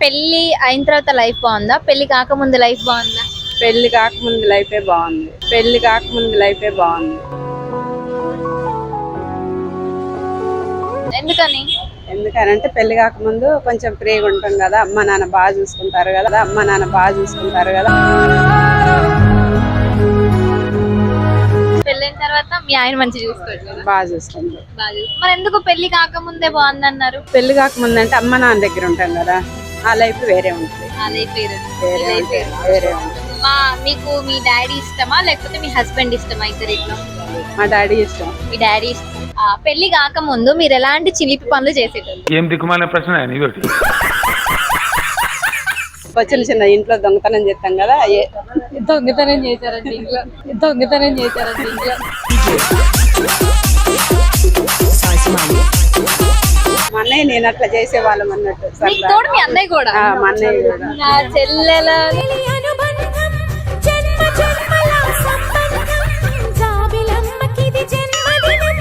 పెళ్ళి అయిన తర్వాత లైఫ్ బాగుందా? పెళ్ళి కాకముందు లైఫ్ బాగుందా? పెళ్ళి కాకముందు లైఫే బాగుంది. పెళ్ళి కాకముందు లైఫే బాగుంది. ఎందుకని? ఎందుకనంటే పెళ్ళి కాకముందు కొంచెం ఫ్రీగా ఉంటాం కదా అమ్మ నాన్న బాగా చూసుకుంటారు కదా అమ్మ నాన్న బాగా చూసుకుంటారు కదా. పెళ్ళైన తర్వాత మీ ఆయన మంచి చూసుకోవచ్చు బాగా చూసుకుంటారు మరి ఎందుకు పెళ్ళి కాకముందే బాగుందన్నారు? పెళ్ళి కాకముందు అంటే అమ్మ నాన్న దగ్గర ఉంటాం కదా. ఆ లైఫ్ వేరే ఉంటుంది. అదే పేరు వేరే ఉంటుంది. వేరే ఉంటుంది. మా మీకు మీ డాడీ ఇష్టమా? లేకపోతే మీ హస్బెండ్ ఇష్టమా ఇద్దరిట్లో? మా డాడీ ఇష్టం. మీ డాడీ ఇష్టం. ఆ, పెళ్ళి కాకముందు మీరు ఎలాంటి చిలిపి పనులు చేసేటోళ్ళు? ఏం దిక్కుమాలిన ప్రశ్న? ఇదొకటి చిన్న చిన్న ఇంట్లో దొంగతనం చేస్తాం కదా ఏ- దొంగతనం చేశారండి ఇంట్లో. దొంగతనం చేశారండి ఇంట్లో. మా అన్నయ్య నేను అట్లా చేసేవాళ్ళం అన్నట్టు. తోడు మీ అన్నయ్య కూడా? ఆ, మా అన్నయ్య కూడా. నా చెల్లెల? అనుబంధం జన్మ జన్మల సంబంధం జాబిలమ్మకిది జన్మదినం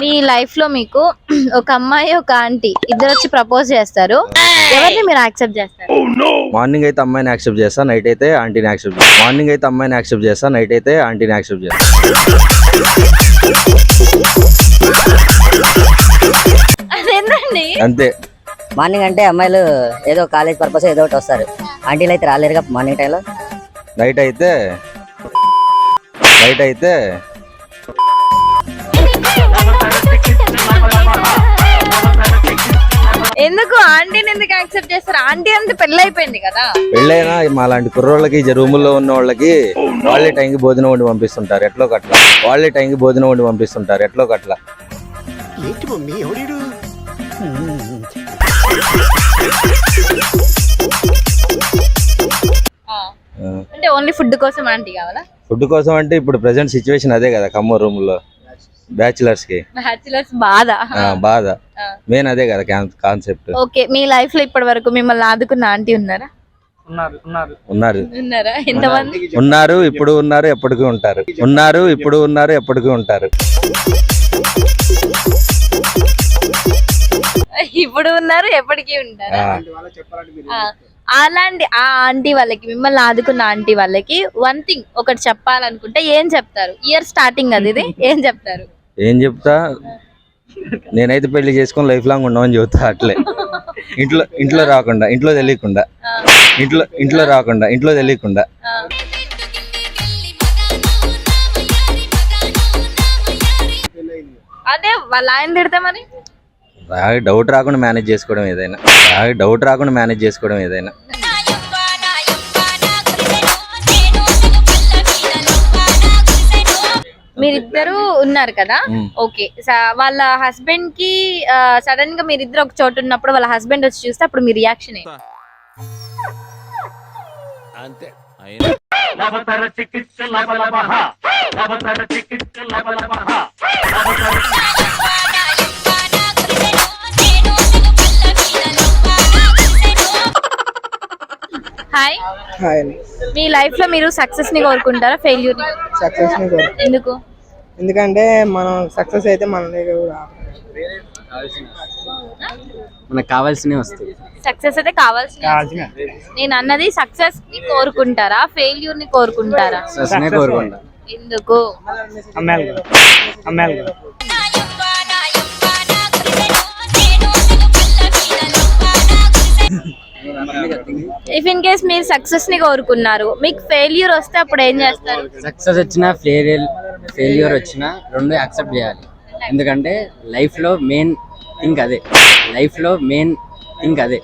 మీ లైఫ్లో మీకు ఒక అమ్మాయి ఒక ఆంటీ ఇద్దరు వచ్చి ప్రపోజ్ చేస్తారు. ఎవరిని మీరు యాక్సెప్ట్ చేస్తారు? మార్నింగ్ అయితే అమ్మాయిని యాక్సెప్ట్ చేస్తా నైట్ అయితే ఆంటీని యాక్సెప్ట్ చేస్తా. మార్నింగ్ అయితే అమ్మాయిని యాక్సెప్ట్ చేస్తా నైట్ అయితే ఆంటీని యాక్సెప్ట్ చేస్తా. అదేంటండి? అంతే. మార్నింగ్ అంటే అమ్మాయిలు ఏదో కాలేజ్ పర్పస్ ఏదో ఒకటి వస్తారు. ఆంటీలు అయితే రాలేరుగా మార్నింగ్ టైంలో? నైట్ అయితే నైట్ అయితే. ఎందుకు? ఆంటీని ఎందుకు యాక్సెప్ట్ చేస్తారు? ఆంటీ అంటే పెళ్ళి అయిపోయింది కదా. పెళ్ళైనా మా లాంటి కుర్రోళ్ళకి రూముల్లో ఉన్న వాళ్ళకి వాళ్ళే టైంకి భోజనం వండి పంపిస్తుంటారు. ఎట్లో కట్ల వాళ్ళే టైంకి భోజనం వండి పంపిస్తుంటారు. ఎట్లో కట్ల ఏంటి మమ్మీ. అంటే ఓన్లీ ఫుడ్ కోసం ఆంటీ కావాలా? ఫుడ్ కోసం అంటే ఇప్పుడు ప్రెసెంట్ సిచ్యువేషన్ అదే కదా ఖమ్మం రూమ్లో బ్యాచులర్స్కి. బ్యాచులర్స్ బాధ. ఆ, బాధ. ఆ. మెయిన్ అదే కదా కాన్సెప్ట్ ఓకే మీ లైఫ్లో ఇప్పటి వరకు మిమ్మల్ని ఆదుకున్న ఆంటీ ఉన్నారా? ఉన్నారు ఉన్నారా. ఎంతమంది? ఉన్నారు ఇప్పుడు ఉన్నారు ఎప్పటికీ ఉంటారు. ఉన్నారు ఇప్పుడు ఉన్నారు ఎప్పటికీ ఉంటారు. ఇప్పుడు ఉన్నారు ఎప్పటికీ ఉంటారా. అలాంటి ఆ ఆంటీ వాళ్ళకి మిమ్మల్ని ఆదుకున్న ఆంటీ వాళ్ళకి వన్ థింగ్ ఒకటి చెప్పాలనుకుంటే ఏం చెప్తారు? ఇయర్ స్టార్టింగ్ అది ఇది ఏం చెప్తారు? ఏం చెప్తా? నేనైతే పెళ్ళి చేసుకొని లైఫ్ లాంగ్ ఉండమని చెబుతా అట్లే. ఇంట్లో ఇంట్లో రాకుండా ఇంట్లో తెలియకుండా. ఇంట్లో ఇంట్లో రాకుండా ఇంట్లో తెలియకుండా. అదే వాళ్ళ ఆయన తిడితే మరి? బాగా డౌట్ రాకుండా మేనేజ్ చేసుకోవడం ఏదైనా. బాగా డౌట్ రాకుండా మేనేజ్ చేసుకోవడం ఏదైనా. మీరిద్దరు ఉన్నారు కదా. ఓకే. స- వాళ్ళ హస్బెండ్కి సడన్గా మీరిద్దరు ఒక చోటు ఉన్నప్పుడు వాళ్ళ హస్బెండ్ వచ్చి చూస్తే అప్పుడు మీ రియాక్షన్ హాయ్. హాయ్ మీ లైఫ్లో మీరు సక్సెస్ని కోరుకుంటారా ఫెయిల్యూర్ని సక్సెస్ని ఎందుకు? ఎందుకంటే మనం సక్సెస్ అయితే మన దగ్గర మనకు కావాల్సినవి వస్తాయి. సక్సెస్ అయితే కావాల్సిన నేను అన్నది సక్సెస్ని కోరుకుంటారా? ఫెయిల్యూర్ని కోరుకుంటారా కోరుకుంటా. ఎందుకు? ఇఫ్ ఇన్ కేస్ మీరు సక్సెస్ని కోరుకున్నారు మీకు ఫెయిల్యూర్ వస్తే అప్పుడు ఏం చేస్తారు? సక్సెస్ వచ్చినా ఫెయిల్ ఫెయిల్యూర్ వచ్చినా రెండు యాక్సెప్ట్ చేయాలి. ఎందుకంటే లైఫ్లో మెయిన్ థింక్ అదే. లైఫ్లో మెయిన్ థింక్ అదే.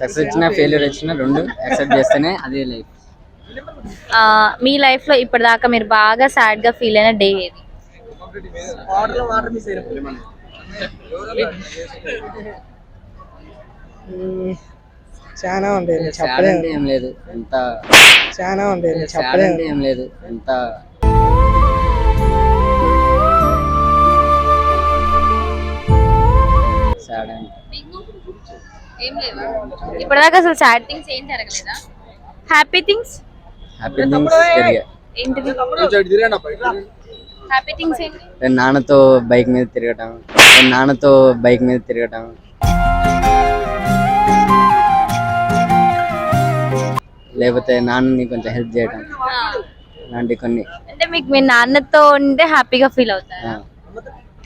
సక్సెస్ వచ్చినా ఫెయిల్యూర్ వచ్చినా రెండు యాక్సెప్ట్ చేస్తేనే అదే లైఫ్ మీ లైఫ్లో ఇప్పటిదాకా మీరు బాగా సాడ్గా ఫీల్ అయిన డే ఏది. చాలా చెప్పలేను. అంటే ఏం లేదు ఎంత చాలా చెప్పలేను అంటే ఏం లేదు ఎంత సాడ్ అంటే. ఏం లేవా? ఇప్పటిదాకా అసలు సాడ్ థింగ్స్ ఏం జరగలేదా? హ్యాపీ థింగ్స్ హ్యాపీ థింగ్స్ జరిగాయి. ఏంటిది? హ్యాపీ థింగ్స్ ఏంటి? నేను నాన్నతో బైక్ మీద తిరగటం నేను నాన్నతో బైక్ మీద తిరగటం. లేకపోతే నాన్నని కొంచెం హెల్ప్ చేయటం. ఇలాంటి కొన్ని. అంటే మీకు మీ నాన్నతో ఉంటే హ్యాపీగా ఫీల్ అవుతారా.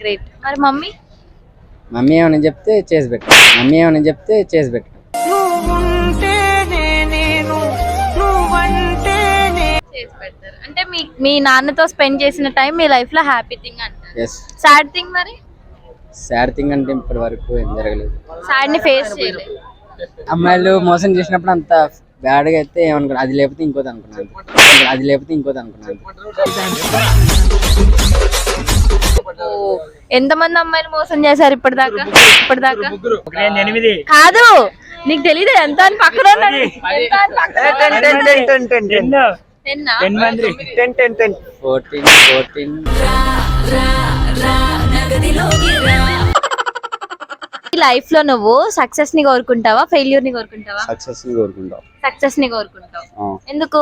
గ్రేట్ మరి మమ్మీ? మమ్మీ ఏమైనా చెప్తే చేసి పెట్టు. మమ్మీ ఏమైనా చెప్తే చేసి పెట్టు. అంటే మీ మీ నాన్నతో స్పెండ్ చేసిన టైం మీ లైఫ్లో హ్యాపీ థింగ్ అంటారు. ఎస్ సాడ్ థింగ్ మరి? సాడ్ థింగ్ అంటే ఇప్పటి వరకు ఏం జరగలేదు. సాడ్ని ఫేస్ చేయలేదు. అమ్మాయిలు మోసం చేసినప్పుడు అంత బ్యాడ్గా అయితే ఏమనుకున్నా అది లేకపోతే ఇంకోటి అనుకున్నాను. అది లేకపోతే ఇంకోటి అనుకున్నాను. ఎంత మంది అమ్మాయిలు మోసం చేశారు ఇప్పటిదాకా? ఇప్పటిదాకా? కాదు నీకు తెలియదు ఎంత అని పక్కన లైఫ్లో నువ్వు సక్సెస్ని? కోరుకుంటావా ఫెయిల్యూర్ని కోరుకుంటావా సక్సెస్ని కోరుకుంటాం సక్సెస్ని కోరుకుంటావు. ఎందుకు?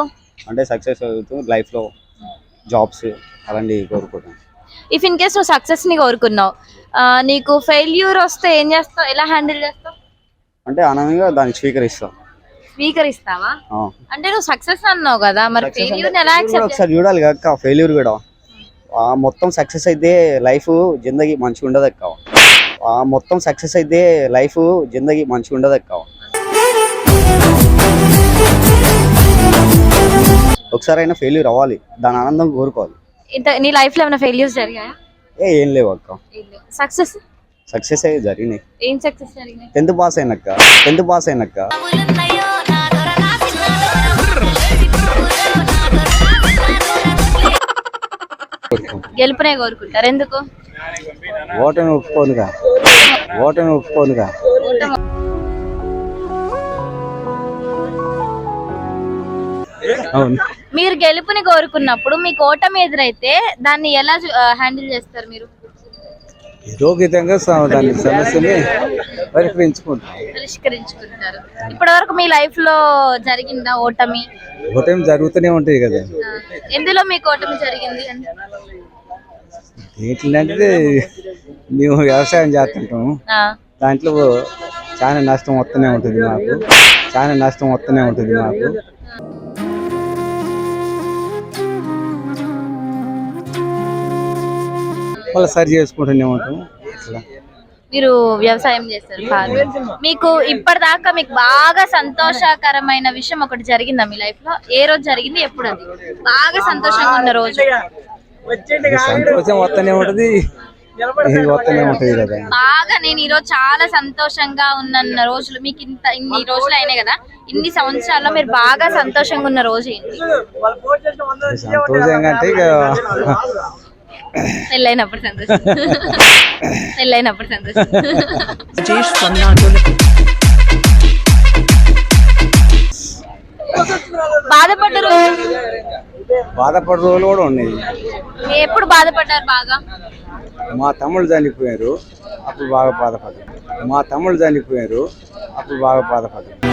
అంటే సక్సెస్ అవుతూ లైఫ్లో జాబ్స్ అలాంటివి కోరుకుంటాం ఇఫ్ ఇన్ కేస్ నువ్వు సక్సెస్ని కోరుకున్నావు నీకు ఫెయిల్యూర్ వస్తే ఏం చేస్తావు? ఎలా హ్యాండిల్ చేస్తావు? అంటే ఆనందంగా దాన్ని స్వీకరిస్తాం. స్వీకరిస్తావా? ఆ. అంటే నువ్వు సక్సెస్ అన్నావు కదా మరి ఫెయిల్యూర్ ఎలా ఒకసారి చూడాలి అక్క ఫెయిల్యూర్ కూడా. ఆ మొత్తం సక్సెస్ అయితే లైఫ్ జిందగీ మంచిగా ఉండదు అక్క. ఆ మొత్తం సక్సెస్ అయితే లైఫ్ జిందగీ మంచిగా ఉండదు అక్క. ఒకసారి అయినా ఫెయిల్యూర్ అవ్వాలి దాని ఆనందం కోరుకోవాలి. ఇంత నీ లైఫ్లో ఏమైనా ఫెయిల్యూర్స్ జరిగాయా? ఏ ఏం లేవు అక్క. సక్సెస్ సక్సెస్ అయ్యి జరిగినాయి. ఏం సక్సెస్ జరిగినాయి? టెన్త్ పాస్ అయినక్క టెన్త్ పాస్ అయినక్క గెలుపునే కోరుకుంటారు. ఎందుకు? ఓటమి ఒప్పుకోనుగా. ఓటమి ఒప్పుకోనుగా. అవును. మీరు గెలుపుని కోరుకున్నప్పుడు మీకు ఓటమి ఎదురైతే దాన్ని ఎలా హ్యాండిల్ చేస్తారు మీరు? ఏదో విధంగా దాని సమస్యని పరిష్కరించుకుంటాం. పరిష్కరించుకుంటారు. ఇప్పటి వరకు మీ లైఫ్లో జరిగిందా ఓటమి? ఓటమి జరుగుతూనే ఉంటాయి కదా. ఎందులో మీకు ఓటమి జరిగింది ఏంటంటే మేము వ్యవసాయం చేస్తుంటాం దాంట్లో చాలా నష్టం వస్తూనే ఉంటుంది మాకు. చాలా నష్టం వస్తూనే ఉంటుంది మాకు. మళ్ళీ సరి చేసుకుంటూనే ఉంటాం. అట్లా. మీరు వ్యవసాయం చేస్తారు farming. మీకు ఇప్పటిదాకా మీకు బాగా సంతోషకరమైన విషయం ఒకటి జరిగిందా మీ లైఫ్లో? ఏ రోజు జరిగింది? ఎప్పుడు అది? బాగా సంతోషంగా ఉన్న రోజు. సంతోషం వస్తూనే ఉంటుంది. కదా బాగా నేను ఈ రోజు చాలా సంతోషంగా ఉన్న రోజులు. మీకు ఇంత ఇన్ని రోజులు అయినాయి కదా. ఇన్ని సంవత్సరాల్లో మీరు బాగా సంతోషంగా ఉన్న రోజు ఏంటి? సంతోషంగా అంటే ఇక పెళ్ళైనప్పుడు సంతోషం. పెళ్ళైనప్పుడు సంతోషం. బాధపడ్డ రోజు బాధపడే రోజులు కూడా ఉన్నాయి. ఎప్పుడు బాధపడ్డారు బాగా? మా తమ్ముళ్ళు చనిపోయారు అప్పుడు బాగా బాధపడ్డారు. మా తమ్ముళ్ళు చనిపోయారు అప్పుడు బాగా బాధపడ్డారు.